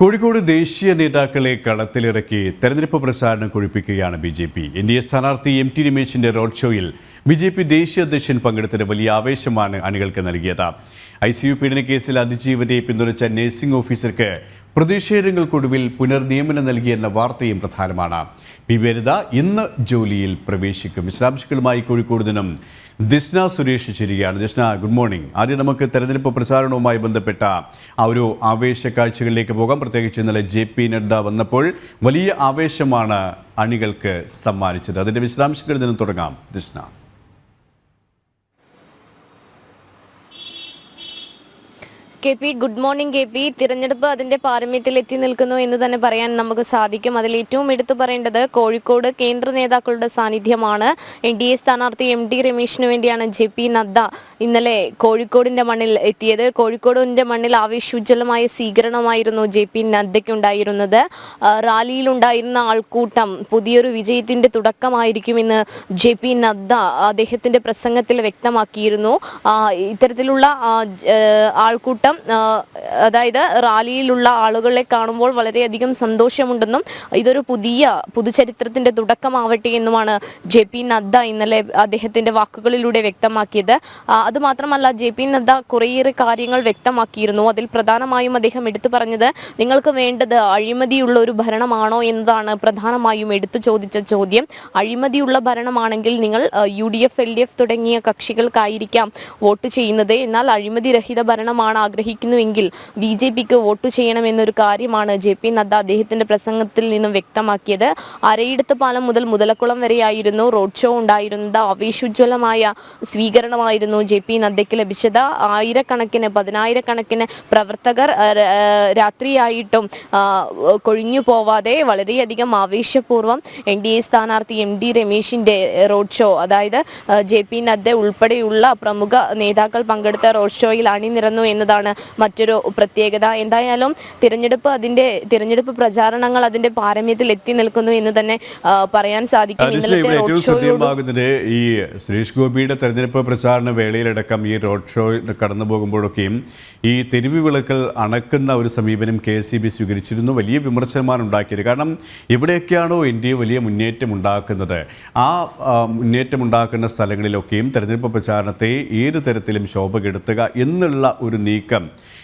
കോഴിക്കോട് ദേശീയ നേതാക്കളെ കളത്തിലിറക്കി തെരഞ്ഞെടുപ്പ് പ്രചാരണം കൊഴിപ്പിക്കുകയാണ് B J P. N D A സ്ഥാനാർത്ഥി എം ടി രമേശിന്റെ റോഡ് ഷോയിൽ ബി ജെ പി ദേശീയ അധ്യക്ഷൻ പങ്കെടുത്തത് വലിയ ആവേശമാണ് അണികൾക്ക് നൽകിയത്. ഐ സി യു പീഡന കേസിൽ അതിജീവനെ പിന്തുണച്ച നഴ്സിംഗ് ഓഫീസർക്ക് പ്രതിഷേധങ്ങൾക്കൊടുവിൽ പുനർനിയമനം നൽകിയെന്ന വാർത്തയും പ്രധാനമാണ്. പി ഇന്ന് ജോലിയിൽ പ്രവേശിക്കും. വിശദാംശങ്ങളുമായി കോഴിക്കോട് നിന്നും Disna Suresh ചിരികയാണ്. Disna good morning. ആദ്യം നമുക്ക് തെരഞ്ഞെടുപ്പ് പ്രചാരണവുമായി ബന്ധപ്പെട്ട ആ ഒരു ആവേശ കാഴ്ചകളിലേക്ക് പോകാം. പ്രത്യേകിച്ച് ഇന്നലെ ജെ പി നഡ്ഡ വന്നപ്പോൾ വലിയ ആവേശമാണ് അണികൾക്ക് സമ്മാനിച്ചത്. അതിന്റെ വിശദാംശങ്ങളിൽ നിന്നും തുടങ്ങാം. Disna. K P good morning K P. തിരഞ്ഞെടുപ്പ് അതിന്റെ പാരമ്യത്തിൽ എത്തി നിൽക്കുന്നു എന്ന് തന്നെ പറയാൻ നമുക്ക് സാധിക്കും. അതിൽ ഏറ്റവും എടുത്തു പറയേണ്ടത് കോഴിക്കോട് കേന്ദ്ര നേതാക്കളുടെ സാന്നിധ്യമാണ്. എൻ ഡി എ സ്ഥാനാർത്ഥി എം ടി രമേശിന് വേണ്ടിയാണ് ജെ പി നദ്ദ ഇന്നലെ കോഴിക്കോടിന്റെ മണ്ണിൽ എത്തിയത്. കോഴിക്കോടിന്റെ മണ്ണിൽ ആവേശോജ്വലമായ സ്വീകരണമായിരുന്നു ജെ പി നദ്ദയ്ക്കുണ്ടായിരുന്നത്. റാലിയിലുണ്ടായിരുന്ന ആൾക്കൂട്ടം പുതിയൊരു വിജയത്തിന്റെ തുടക്കമായിരിക്കുമെന്ന് ജെ പി നദ്ദ അദ്ദേഹത്തിന്റെ പ്രസംഗത്തിൽ വ്യക്തമാക്കിയിരുന്നു. ഇത്തരത്തിലുള്ള ആൾക്കൂട്ടം ആ, അതായത് റാലിയിലുള്ള ആളുകളെ കാണുമ്പോൾ വളരെയധികം സന്തോഷമുണ്ടെന്നും ഇതൊരു പുതിയ പുതുചരിത്രത്തിന്റെ തുടക്കമാവട്ടെ എന്നുമാണ് ജെ പി നദ്ദ ഇന്നലെ അദ്ദേഹത്തിന്റെ വാക്കുകളിലൂടെ വ്യക്തമാക്കിയത്. അതുമാത്രമല്ല ജെ പി നദ്ദ കുറേയേറെ കാര്യങ്ങൾ വ്യക്തമാക്കിയിരുന്നു. അതിൽ പ്രധാനമായും അദ്ദേഹം എടുത്തു പറഞ്ഞത് നിങ്ങൾക്ക് വേണ്ടത് അഴിമതിയുള്ള ഒരു ഭരണമാണോ എന്നതാണ് പ്രധാനമായും എടുത്തു ചോദിച്ച ചോദ്യം. അഴിമതിയുള്ള ഭരണമാണെങ്കിൽ നിങ്ങൾ U D F L D F തുടങ്ങിയ കക്ഷികൾക്കായിരിക്കാം വോട്ട് ചെയ്യുന്നത്. എന്നാൽ അഴിമതി രഹിത ഭരണമാണ് ആഗ്രഹിക്കുന്നുവെങ്കിൽ ബി ജെ പിക്ക് വോട്ട് ചെയ്യണമെന്നൊരു കാര്യമാണ് ജെ പി നദ്ദ അദ്ദേഹത്തിന്റെ പ്രസംഗത്തിൽ നിന്നും വ്യക്തമാക്കിയത്. അരയിടത്ത് പാലം മുതൽ മുതലക്കുളം വരെയായിരുന്നു റോഡ് ഷോ ഉണ്ടായിരുന്നത്. ആവേശോജ്വലമായ സ്വീകരണമായിരുന്നു ജെ പി നദ്ദയ്ക്ക് ലഭിച്ചത്. ആയിരക്കണക്കിന് പതിനായിരക്കണക്കിന് പ്രവർത്തകർ രാത്രിയായിട്ടും കൊഴിഞ്ഞു പോവാതെ വളരെയധികം ആവേശപൂർവം എൻ ഡി എ സ്ഥാനാർത്ഥി എം ഡി രമേശിന്റെ റോഡ് ഷോ അതായത് ജെ പി നദ്ദ ഉൾപ്പെടെയുള്ള പ്രമുഖ നേതാക്കൾ പങ്കെടുത്ത റോഡ് ഷോയിൽ അണിനിരന്നു എന്നതാണ് മറ്റൊരു പ്രത്യേകത. എന്തായാലും തിരഞ്ഞെടുപ്പ് അതിന്റെ തിരഞ്ഞെടുപ്പ് പ്രചാരണങ്ങൾ അതിന്റെ പാരമ്യത്തിൽ എത്തി നിൽക്കുന്നു എന്ന് തന്നെ പറയാൻ സാധിക്കും. ഏറ്റവും ശ്രദ്ധേയമാകുന്നത് ഈ സുരേഷ് ഗോപിയുടെ തെരഞ്ഞെടുപ്പ് പ്രചാരണ വേളയിലടക്കം ഈ റോഡ് ഷോ കടന്നു പോകുമ്പോഴൊക്കെയും ഈ തെരുവ് വിളക്കൽ അണക്കുന്ന ഒരു സമീപനം കെ എസ് സി ബി സ്വീകരിച്ചിരുന്നു. വലിയ വിമർശനമാണ് ഉണ്ടാക്കിയത്. കാരണം എവിടെയൊക്കെയാണോ ഇന്ത്യ വലിയ മുന്നേറ്റം ഉണ്ടാക്കുന്നത്? ആ ആ, മുന്നേറ്റം ഉണ്ടാക്കുന്ന സ്ഥലങ്ങളിലൊക്കെയും തെരഞ്ഞെടുപ്പ് പ്രചാരണത്തെ ഏത് തരത്തിലും ശോഭ കെടുത്തുക എന്നുള്ള ഒരു നീക്കം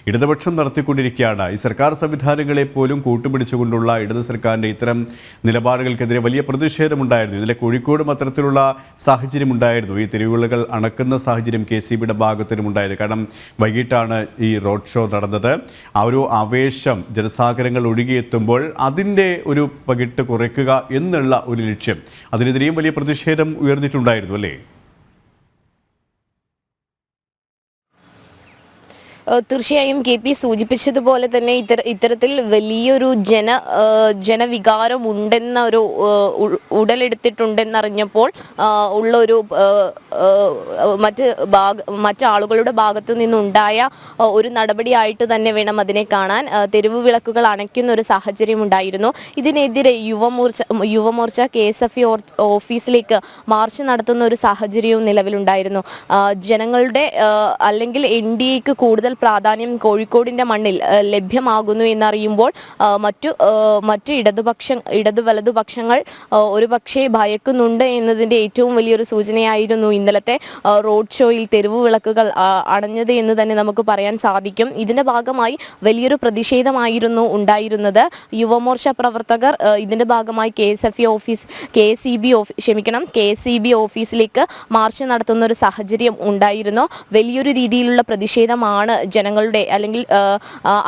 ഇടതുപക്ഷം. നടത്തിക്കൊണ്ടിരിക്കുകയാണ്. ഈ സർക്കാർ സംവിധാനങ്ങളെ പോലും കൂട്ടുപിടിച്ചുകൊണ്ടുള്ള ഇടതു സർക്കാരിന്റെ ഇത്തരം നിലപാടുകൾക്കെതിരെ വലിയ പ്രതിഷേധമുണ്ടായിരുന്നു. ഇന്നലെ കോഴിക്കോടും അത്തരത്തിലുള്ള സാഹചര്യം ഉണ്ടായിരുന്നു ഈ തെരുവുകൾ അണക്കുന്ന സാഹചര്യം കെ സി ബിയുടെ ഉണ്ടായത് കാരണം വൈകിട്ടാണ് ഈ റോഡ് ഷോ നടന്നത്. ആ ഒരു ആവേശം ജനസാഗരങ്ങൾ ഒഴുകിയെത്തുമ്പോൾ അതിന്റെ ഒരു പകിട്ട് കുറയ്ക്കുക എന്നുള്ള ഒരു ലക്ഷ്യം. അതിനെതിരെയും വലിയ പ്രതിഷേധം ഉയർന്നിട്ടുണ്ടായിരുന്നു അല്ലേ? തീർച്ചയായും കെ പി സൂചിപ്പിച്ചതുപോലെ തന്നെ ഇത്തര ഇത്തരത്തിൽ വലിയൊരു ജന ജനവികാരം ഉണ്ടെന്ന ഒരു ഉടലെടുത്തിട്ടുണ്ടെന്നറിഞ്ഞപ്പോൾ ഉള്ള ഒരു മറ്റ് ഭാഗ മറ്റാളുകളുടെ ഭാഗത്തു നിന്നുണ്ടായ ഒരു നടപടിയായിട്ട് തന്നെ വേണം അതിനെ കാണാൻ. തെരുവ് വിളക്കുകൾ അണയ്ക്കുന്ന ഒരു സാഹചര്യം ഉണ്ടായിരുന്നു. ഇതിനെതിരെ Yuvamorcha Yuvamorcha K S F ഓഫീസിലേക്ക് മാർച്ച് നടത്തുന്ന ഒരു സാഹചര്യവും നിലവിലുണ്ടായിരുന്നു. ജനങ്ങളുടെ അല്ലെങ്കിൽ എൻ ഡി എക്ക് കൂടുതൽ പ്രാധാന്യം കോഴിക്കോടിന്റെ മണ്ണിൽ ലഭ്യമാകുന്നു എന്നറിയുമ്പോൾ മറ്റു മറ്റു ഇടതുപക്ഷ ഇടതു വലതുപക്ഷങ്ങൾ ഒരു പക്ഷേ ഭയക്കുന്നുണ്ട് എന്നതിന്റെ ഏറ്റവും വലിയൊരു സൂചനയായിരുന്നു ഇന്നലത്തെ റോഡ് ഷോയിൽ തെരുവ് വിളക്കുകൾ അണഞ്ഞത് എന്ന് തന്നെ നമുക്ക് പറയാൻ സാധിക്കും. ഇതിന്റെ ഭാഗമായി വലിയൊരു പ്രതിഷേധമായിരുന്നു ഉണ്ടായിരുന്നത്. യുവമോർച്ച പ്രവർത്തകർ ഇതിന്റെ ഭാഗമായി K S F office K S E B office ക്ഷമിക്കണം കെ എസ് ഇ ബി ഓഫീസിലേക്ക് മാർച്ച് നടത്തുന്ന ഒരു സാഹചര്യം ഉണ്ടായിരുന്നു. വലിയൊരു രീതിയിലുള്ള പ്രതിഷേധമാണ് ജനങ്ങളുടെ അല്ലെങ്കിൽ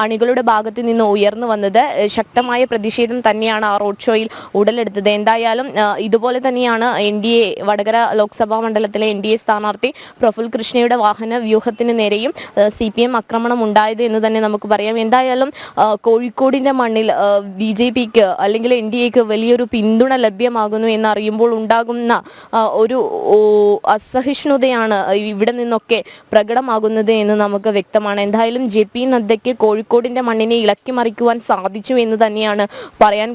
അണികളുടെ ഭാഗത്ത് നിന്ന് ഉയർന്നു വന്നത് ശക്തമായ പ്രതിഷേധം തന്നെയാണ് ആ റോഡ് ഷോയിൽ ഉടലെടുത്തത്. എന്തായാലും ഇതുപോലെ തന്നെയാണ് N D A Vadakara Loksabha മണ്ഡലത്തിലെ എൻ ഡി എ സ്ഥാനാർത്ഥി പ്രഫുൽ കൃഷ്ണയുടെ വാഹന വ്യൂഹത്തിന് നേരെയും സി പി എം ആക്രമണം ഉണ്ടായത് എന്ന് തന്നെ നമുക്ക് പറയാം. എന്തായാലും കോഴിക്കോടിന്റെ മണ്ണിൽ ബി ജെ പിക്ക് അല്ലെങ്കിൽ എൻ ഡി എക്ക് വലിയൊരു പിന്തുണ ലഭ്യമാകുന്നു എന്നറിയുമ്പോൾ ഉണ്ടാകുന്ന ഒരു അസഹിഷ്ണുതയാണ് ഇവിടെ നിന്നൊക്കെ പ്രകടമാകുന്നത് എന്ന് നമുക്ക് വ്യക്തമായി കാര്യമാണ് എന്തായാലും ജെ പി നദ്ദയ്ക്ക് കോഴിക്കോടിന്റെ മണ്ണിനെ ഇളക്കി മറിക്കുവാൻ സാധിച്ചു എന്ന് തന്നെയാണ് പറയാൻ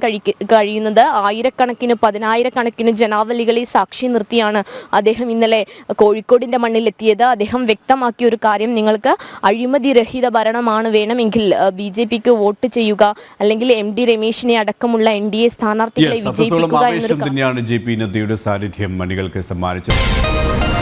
കഴിയുന്നത്. ആയിരക്കണക്കിന് പതിനായിരക്കണക്കിന് ജനാവലികളെ സാക്ഷി നിർത്തിയാണ് അദ്ദേഹം ഇന്നലെ കോഴിക്കോടിന്റെ മണ്ണിൽ എത്തിയത് അദ്ദേഹം വ്യക്തമാക്കിയ ഒരു കാര്യം നിങ്ങൾക്ക് അഴിമതി രഹിത ഭരണമാണ് വേണമെങ്കിൽ ബി ജെ പിക്ക് വോട്ട് ചെയ്യുക അല്ലെങ്കിൽ എം ഡി രമേശിനെ അടക്കമുള്ള എൻ ഡി എ സ്ഥാനാർത്ഥികളെ വിജയിപ്പിക്കുക എന്നൊരു തന്നെയാണ് ജെ പി നദ്ദയുടെ സാന്നിധ്യം മണികൾക്ക് സമ്മാനിച്ചത്.